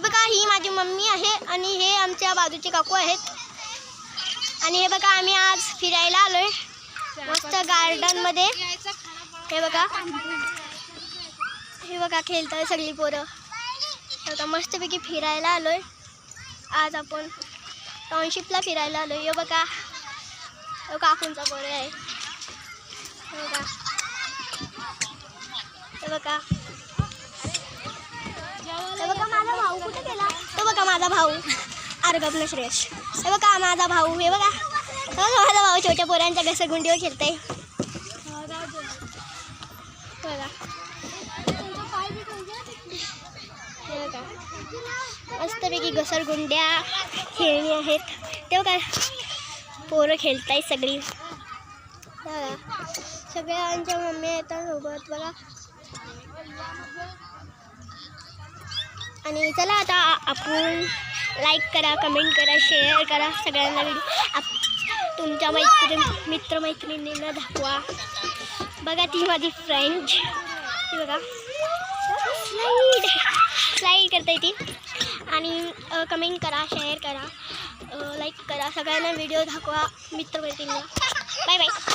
हे बघा ही माझी मम्मी आहे आणि हे आमच्या बाजूचे काकू आहेत. आणि हे बघा आम्ही आज फिरायला आलोय मस्त गार्डनमध्ये हे बघा. हे बघा खेळताय सगळी पोरं. हे बघा मस्तपैकी फिरायला आलोय. आज आपण टाउनशिपला फिरायला आलोय. हे बघा. हे काकूंचा पोरं आहे. हे बघा. हे बघा हे बघा माझा भाऊ कुठे गेला तो बघा माझा भाऊ. अर्गब श्रेयश हे बघा माझा भाऊ हे बघा. हे बघा माझा भाऊ छोट्या पोरांच्या घसरगुंडीवर खेळते बघा. बघा. मस्तपैकी घसरगुंड्या खेळणी आहेत. ते बघा पोरं खेळताय सगळी. बघा. सगळ्यांच्या मम्मी येतात सोबत बघा. आणि चला आता आपण लाईक करा कमेंट करा शेअर करा सगळ्यांना व्हिडिओ आप तुमच्या मैत्रीण मित्रमैत्रिणींना दाखवा. बघा ती माझी फ्रेंड ती बघा. स्लाईड स्लाईड करता ती. आणि कमेंट करा शेअर करा. लाईक करा. सगळ्यांना व्हिडिओ दाखवा मित्रमैत्रिणींना. Bye bye